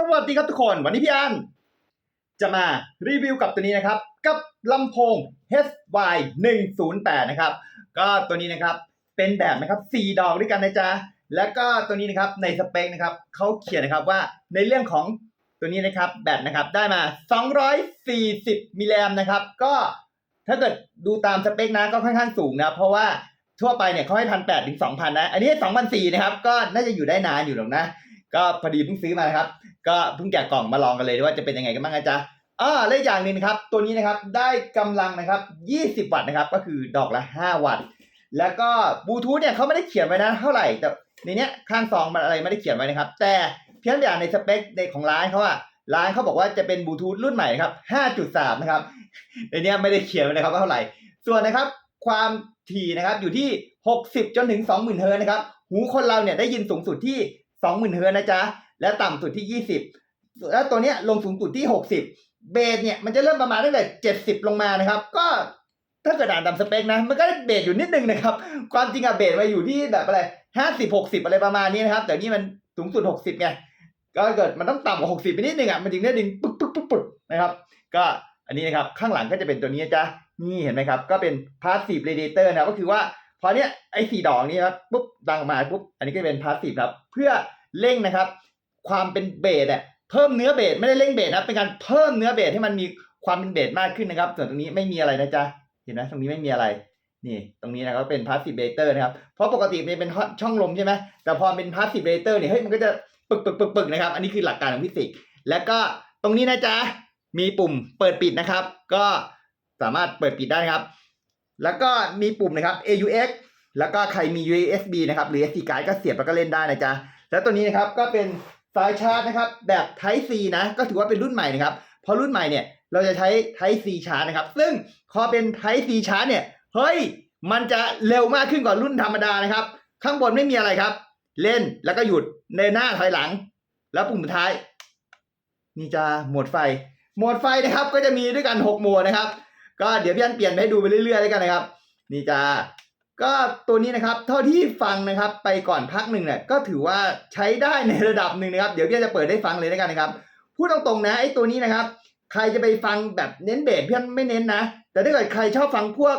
สวัสดีครับทุกคนวันนี้พี่อันจะมารีวิวกับตัวนี้นะครับ กับลำโพง HY 108 นะครับ ก็ตัวนี้นะครับเป็นแบบนะครับ 4 ดอกด้วยกันนะจ๊ะแล้วก็ตัวนี้นะครับในสเปคนะครับเขาเขียนนะครับว่าในเรื่องของตัวนี้นะครับแบตนะครับได้มา 240มิลลิแอมนะครับ ก็ถ้าเกิดดูตามสเปคนะก็ค่อนข้างสูงนะเพราะว่าทั่วไปเนี่ยเขาให้พันแปดถึงสองพันนะ อันนี้สองพันสี่นะครับ ก็น่าจะอยู่ได้นานอยู่หรอกนะ ก็พอดีเพิ่งซื้อมานะครับ ก็เพิ่งแกะกล่องมาลองกันเลยว่าจะเป็นยังไงกันบ้างนะจ๊ะอ่าและอย่างหนึงครับ ตัวนี้นะครับได้กำลังนะครับ 20 วัตต์นะครับ ก็คือดอกละ 5 วัตต์ แล้วก็บลูทูธเนี่ยเขาไม่ได้เขียนไว้นะเท่าไหร่แต่ในเนี้ยข้างซองมันอะไรไม่ได้เขียนไว้นะครับ แต่เพียงแต่างในสเปคในของร้านเขาอะร้านเขาบอกว่าจะเป็นบลูทูธรุ่นใหม่ครับ 5.3 นะครับในเนี้ยไม่ได้เขียนไว้นะครับว่าเท่าไหร่ ส่วนนะครับความถี่นะครับอยู่ที่ 60 จนถึง 20,000 เฮิร์ตซ์นะครับ หูคนเราเนี่ยได้ยินสูงสุดที่ 20,000เฮิร์นะจ๊ะ และต่ำสุดที่20แล้วตัวเนี้ยลงสูงสุดที่60เบสเนี่ยมันจะเริ่มประมาณตั้งแต่70ลงมานะครับ ก็ถ้าเกิดอ่านตามสเปคนะ มันก็เบสอยู่นิดนึงนะครับ ความจริงอะเบสมาอยู่ที่แบบอะไร50 60อะไรประมาณนี้นะครับ แต่นี่มันสูงสุด60ไง ก็เกิดมันต้องต่ำกว่า60ไปนิดนึงอะมันถึงได้ดึงปึ๊กปึ๊กปึ๊กปึ๊กนะครับ ก็อันนี้นะครับ ข้างหลังก็จะเป็นตัวนี้จ๊ะนี่เห็นไหมครับ ก็เป็น passive radiator นะครับก็คือว่า พอเนี้ยไอ้สี่ดอกนี้ครับปุ๊บดังออกมาปุ๊บอันนี้ก็เป็น passive ครับ เพื่อเร่งนะครับ ความเป็นเบสเนี่ยเพิ่มเนื้อเบสไม่ได้เร่งเบสนะเป็นการเพิ่มเนื้อเบสให้มันมีความเป็นเบสมากขึ้นนะครับ ส่วนตรงนี้ไม่มีอะไรนะจ๊ะเห็นไหมตรงนี้ไม่มีอะไรนี่ตรงนี้นะครับเป็น passive radiator นะครับเพราะปกติมันเป็นช่องลมใช่ไหมแต่พอเป็น passive radiator เนี่ยเฮ้ยมันก็จะปึกปึกปึกปึกนะครับ อันนี้คือหลักการของฟิสิกส์แล้วก็ตรงนี้นะจ๊ะมีปุ่มเปิดปิดนะครับ ก็สามารถเปิดปิดได้ครับ แล้วก็มีปุ่มนะครับ AUX แล้วก็ใครมี USB นะครับหรือ SD card ก็เสียบแล้วก็เล่นได้นะจ๊ะแล้วตัวนี้นะครับก็เป็นสายชาร์จนะครับแบบ Type C นะก็ถือว่าเป็นรุ่นใหม่นะครับเพราะรุ่นใหม่เนี่ยเราจะใช้ Type C ชาร์จนะครับ ซึ่งพอเป็น Type C ชาร์จเนี่ยเฮ้ยมันจะเร็วมากขึ้นกว่ารุ่นธรรมดานะครับ ข้างบนไม่มีอะไรครับ เล่นแล้วก็หยุดในหน้าถอยหลัง แล้วปุ่มท้าย นี่จะหมดไฟ หมดไฟนะครับก็จะมีด้วยกัน6โหมดนะครับ ก็เดี๋ยวพี่อันเปลี่ยนให้ดูไปเรื่อยๆแล้วกันนะครับ นี่จ้าก็ตัวนี้นะครับเท่าที่ฟังนะครับไปก่อนพักหนึ่งเนี่ยก็ถือว่าใช้ได้ในระดับหนึ่งนะครับ เดี๋ยวพี่จะเปิดให้ฟังเลยแล้วกันนะครับพูดตรงๆนะไอ้ตัวนี้นะครับ ใครจะไปฟังแบบเน้นเบสพี่อันไม่เน้นนะ แต่ถ้าเกิดใครชอบฟังพวก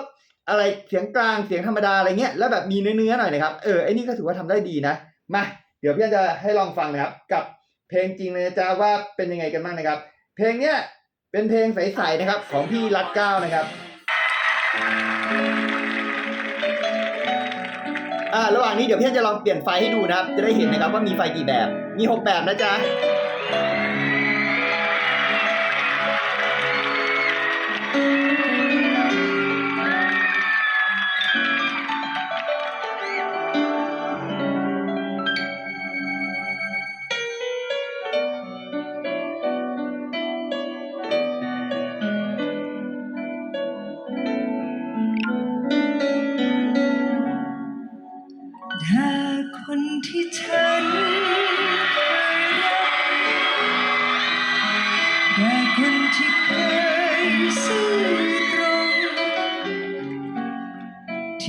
อะไรเสียงกลางเสียงธรรมดาอะไรเงี้ยแล้วแบบมีเนื้อๆหน่อยนะครับเออไอ้นี่ก็ถือว่าทำได้ดีนะมาเดี๋ยวพี่อันจะให้ลองฟังนะครับ กับเพลงจริงเลยจ๊ะว่าเป็นยังไงกันบ้างนะครับ เพลงเนี้ย เป็นเพลงใสๆนะครับ ของพี่รัดเก้านะครับอ่าระหว่างนี้เดี๋ยวพี่อนจะลองเปลี่ยนไฟให้ดูนะครับ จะได้เห็นนะครับว่ามีไฟกี่แบบ มีหกแบบนะจ๊ะ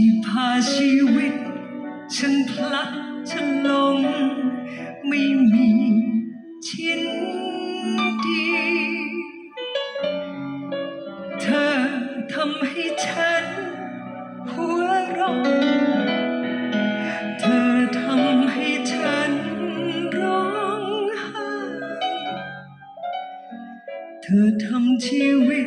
ที่พาชีวิต ฉันพลัดฉันลง ไม่มีชิ้นดี เธอทำให้ฉัน หัวเราะเธอทำให้ฉันร้องไห้ เธอทำชีวิต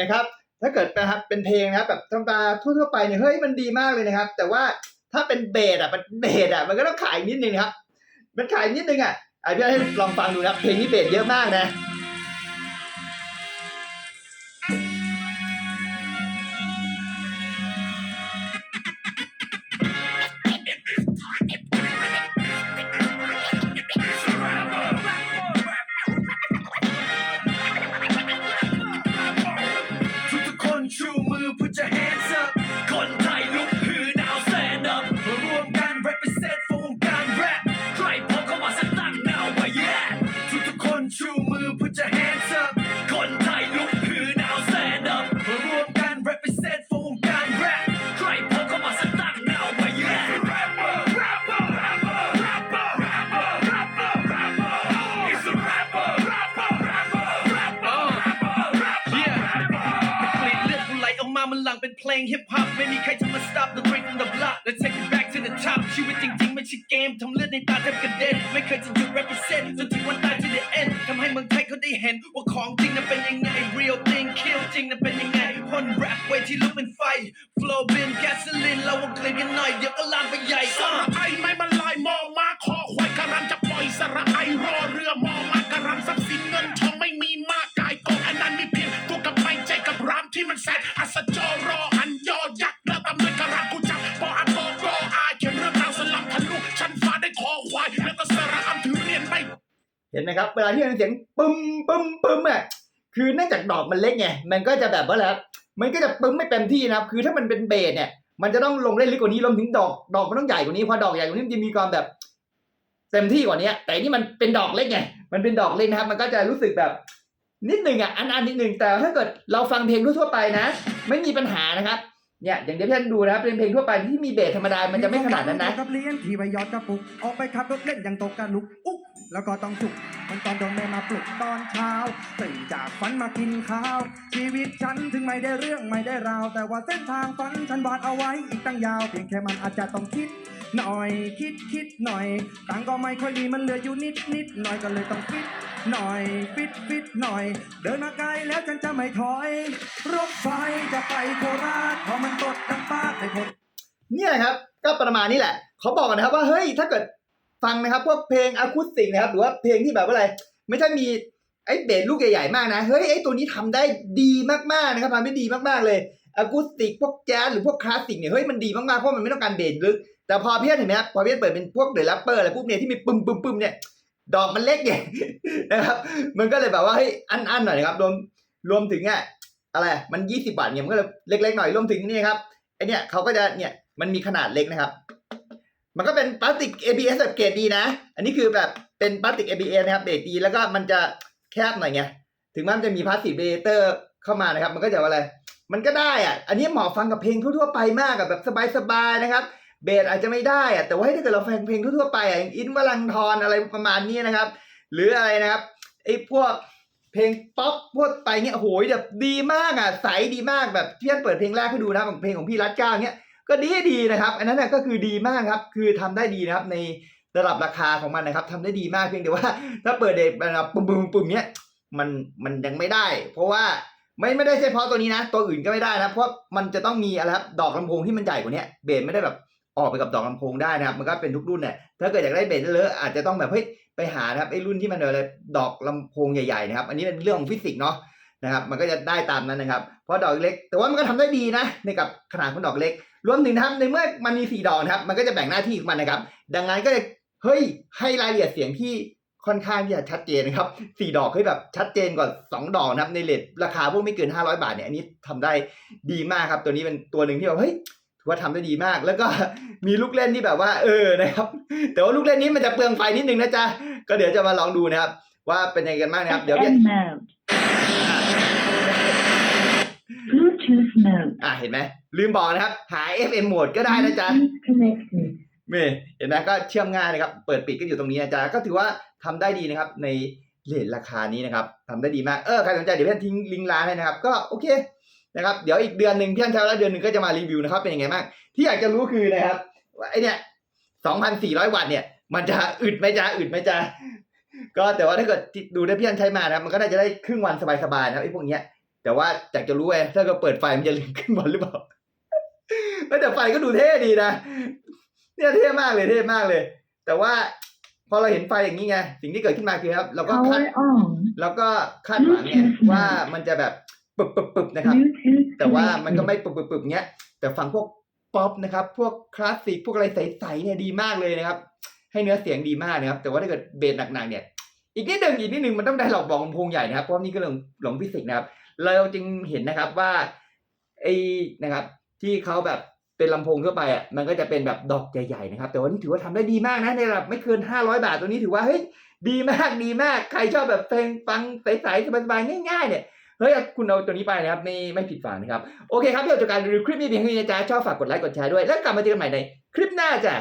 นะครับ ถ้าเกิดนะครับเป็นเพลงนะครับแบบธรรมดาทั่วๆไปเนี่ยเฮ้ยมันดีมากเลยนะครับ แต่ว่าถ้าเป็นเบสอะมันเบสอะมันก็ต้องขายนิดนึงนะครับ มันขายนิดนึงอะไอพี่ให้ลองฟังดูนะเพลงนี้เบสเยอะมากนะ งฮิปฮอปไม่มีใครจะมา stop the drink from the block let's take it back to the top ชีวิตจริงๆไม่ใช่เกมทำเลือดในตาแทบกระเด็นไม่เคยจะหยุด represent จนถึงวันตาย to the end ทำให้เมืองไทยเขาได้เห็น ว่าของจริงนั้นเป็นยังไง real thing kill จริงนั้นเป็นยังไงคนแรปเวทีลุกเป็นไฟ flow เป็น gasoline เราวงกลีบกันหน่อยเดี๋ยวก็ลามไปใหญ่ส ห็นไหมครับ เวลาที่มันเสียงปึ้มปึ้มปึ้มอะคือเนื่องจากดอกมันเล็กไงมันก็จะแบบว่าแล้วมันก็จะปึ้มไม่เต็มที่นะครับ คือถ้ามันเป็นเบสเนี่ย มันจะต้องลงได้ลึกกว่านี้รวมถึงดอกดอกมันต้องใหญ่กว่านี้พอดอกใหญ่กว่านี้มันจะมีความแบบเต็มที่กว่านี้แต่นี่มันเป็นดอกเล็กไงมันเป็นดอกเล็กนะครับ มันก็จะรู้สึกแบบนิดหนึ่งอะอันอันนิดหนึ่งแต่ถ้าเกิดเราฟังเพลงทั่วไปนะ ไม่มีปัญหานะครับ เนี่ยอย่างเดียวที่ท่านดูนะครับเป็นเพลงทั่วไปที่มีเบสธรรมดา มันจะไม่ขนาดนั้นนะกับเลี้ยงที่ไปยอดกระปุกออกไปขับรถเล่นอย่างตกกระลุกอุ๊กแล้วก็ต้องจุกมันตอนโดนแม่มาปลุกตอนเช้าตื่นจากฝันมากินข้าว ชีวิตฉันถึงไม่ได้เรื่องไม่ได้ราว แต่ว่าเส้นทางฝันฉันวาดเอาไว้อีกตั้งยาว เพียงแค่มันอาจจะต้องคิดหน่อยคิดคิดหน่อยตังค์ก็ไม่ค่อยดีมันเหลืออยู่นิดนิดหน่อยก็เลยต้องฟิต หน่อยฟิตฟิตหน่อย เดินมาไกลแล้วฉันจะไม่ถอย รถไฟจะไปโคราชพราะมันตดดังปาในคน เนี่ยครับ ก็ประมาณนี้แหละ เขาบอกนะครับว่าเฮ้ยถ้าเกิดฟังนะครับพวกเพลงอะคูสติกนะครับ หรือว่าเพลงที่แบบว่าอะไร ไม่ใช่มีไอ้เบสลูกใหญ่ๆมากนะเฮ้ยไอ้ตัวนี้ทำได้ดีมากๆนะครับทำได้ดีมากๆเลยอะคูสติกพวกแจ๊สหรือพวกคลาสสิกเนี่ยเฮ้ยมันดีมากๆเพราะมันไม่ต้องการเบสลึกแต่พอเพี้ยนเห็นไหมครับพอเพี้ยนเปิดเป็นพวกเดอะแรปเปอร์อะไรพวกเนี่ยที่มีปึ้มปึ้มปึ้มเนี่ย ดอกมันเล็กไงนะครับ มันก็เลยแบบว่าเฮ้ยอันอันหน่อยนะครับรวมรวมถึงอะอะไรมันยี่สิบาทเนี่ยมันก็เลยเล็ก ๆ หน่อยรวมถึงนี่ครับไอเนี่ยเขาก็จะเนี่ยมันมีขนาดเล็กนะครับ มันก็เป็นพลาสติก ABS แบบเกรดดีนะ อันนี้คือแบบเป็นพลาสติก ABS นะครับเกรดดีแล้วก็มันจะแคบหน่อยไงถึงแม้มันจะมีพลาสติกเบเตอร์เข้ามานะครับ มันก็จะว่าอะไร มันก็ได้อะ อันนี้เหมาะฟังกับเพลงทั่วๆไปมากอะแบบสบายๆนะครับ เบสอาจจะไม่ได้อะแต่ว่าถ้าเกิดเราฟังเพลงทั่วๆไปอะอย่างอินวลังทรอะไรประมาณนี้นะครับ หรืออะไรนะครับไอ้พวกเพลงป๊อปพวกไปเงี้ยโอ้โหแบบดีมากอะใสดีมากแบบเพี่อนเปิดเพลงแรกให้ดูนะของเพลงของพี่รัตเก้าเงี้ยก็ดีดีนะครับ อันนั้นน่ะก็คือดีมากครับ คือทำได้ดีนะครับในระดับราคาของมันนะครับทำได้ดีมากเพียงแต่ว่า ถ้าเปิดเด็กแบบปุ่มปุ่มปุ่มเนี้ยมันมันยังไม่ได้ เพราะว่าไม่ไม่ได้เฉพาะตัวนี้นะ ตัวอื่นก็ไม่ได้นะเพราะมันจะต้องมีอะไรครับดอกลำโพงที่มันใหญ่กว่านี้เบสไม่ได้แบบ ออกไปกับดอกลำโพงได้นะครับ มันก็เป็นทุกรุ่นเนี่ยถ้าเกิดอยากได้เบสเลอะอาจจะต้องแบบเฮ้ยไปหานะครับไอ้รุ่นที่มันอะไรดอกลำโพงใหญ่ๆนะครับ อันนี้เป็นเรื่องของฟิสิกส์เนาะนะครับ มันก็จะได้ตามนั้นนะครับ เพราะดอกเล็ก แต่ว่ามันก็ทำได้ดีนะในกับขนาดของดอกเล็ก รวมถึงนะครับในเมื่อมันมีสี่ดอกนะครับ มันก็จะแบ่งหน้าที่ของมันนะครับ ดังนั้นก็เลยเฮ้ยให้รายละเอียดเสียงที่ค่อนข้างที่จะชัดเจนนะครับสี่ดอกให้แบบชัดเจนกว่าสองดอกนะครับในเลทราคาพวกไม่เกินห้าร้อยบาทเนี่ยอันนี้ทำได้ดีมากครับ ตัวนี้เป็นตัวหนึ่งที่แบบเฮ้ย ว่าทำได้ดีมาก แล้วก็มีลูกเล่นที่แบบว่า เออนะครับ แต่ว่าลูกเล่นนี้มันจะเปลืองไฟนิดนึงนะจ๊ะก็เดี๋ยวจะมาลองดูนะครับ ว่าเป็นยังไงกันบ้างนะครับ เดี๋ยวพี่ FM mode. Bluetooth mode. อะเห็นไหมลืมบอกนะครับ หา FM โหมดก็ได้นะจ๊ะ Bluetooth connected. นี่เห็นไหมก็เชื่อมง่ายนะครับ เปิดปิดก็อยู่ตรงนี้นะจ๊ะก็ถือว่าทำได้ดีนะครับ ในเลทราคานี้นะครับทำได้ดีมากเออใครสนใจเดี๋ยวพี่อันทิ้งลิงก์ร้านให้นะครับ ก็โอเค นะครับเดี๋ยวอีกเดือนหนึ่งพี่อันใช้แล้วเดือนหนึ่งก็จะมารีวิวนะครับเป็นยังไงบ้างที่อยากจะรู้คือนะครับว่าไอเนี่ยสองพันสี่ร้อยวัตต์เนี่ย มันจะอึดไหมจ๊ะอึดไหมจ๊ะก็แต่ว่าถ้าเกิดดูได้พี่อันใช้มานะครับมันก็น่าจะได้ครึ่งวันสบายๆนะครับไอ้พวกเนี้ยแต่ว่าอยากจะรู้ไงถ้าเกิดเปิดไฟมันจะลืมครึ่งวันหรือเปล่าเฮ้ยแต่ไฟก็ดูเท่ดีนะเนี่ยเท่มากเลยเท่มากเลย แต่ว่าพอเราเห็นไฟอย่างนี้ไงสิ่งที่เกิดขึ้นมาคือครับเราก็คาด Power on. เราก็คาดหวังไงว่ามันจะแบบ ปึบปึบปึบนะครับ Bluetooth แต่ว่ามันก็ connected. ไม่ปึบปึบปึบเงี้ย แต่ฟังพวกป๊อปนะครับ พวกคลาสสิกพวกอะไรใสๆเนี่ยดีมากเลยนะครับ ให้เนื้อเสียงดีมากนะครับ แต่ว่าถ้าเกิดเบสหนักๆเนี่ย อีกนิดหนึ่งอีกนิดหนึ่งมันต้องได้หลอกบอกลำโพงใหญ่นะครับ เพราะว่านี่ก็เรื่องหลงฟิสิกส์นะครับ เราจึงเห็นนะครับว่าไอ้นะครับ ที่เขาแบบเป็นลำโพงทั่วไปอะมันก็จะเป็นแบบดอกใหญ่ๆนะครับ แต่ว่านี่ถือว่าทำได้ดีมากนะในระดับไม่เกิน 500 บาทตัวนี้ถือว่าเฮ้ยดีมากดีมาก ใครชอบแบบเพลงฟังใสๆสบายๆง่าย ๆ เนี่ย เฮ้ยคุณเอาตัวนี้ไปนะครับไม่ไม่ผิดฝังนะครับ โอเคครับเพื่อจบการรีวิวคลิปนี้เพียงเท่านี้นะจ๊ะชอบฝากกดไลค์กดแชร์ด้วย แล้วกลับมาเจอกันใหม่ในคลิปหน้าจ้ะ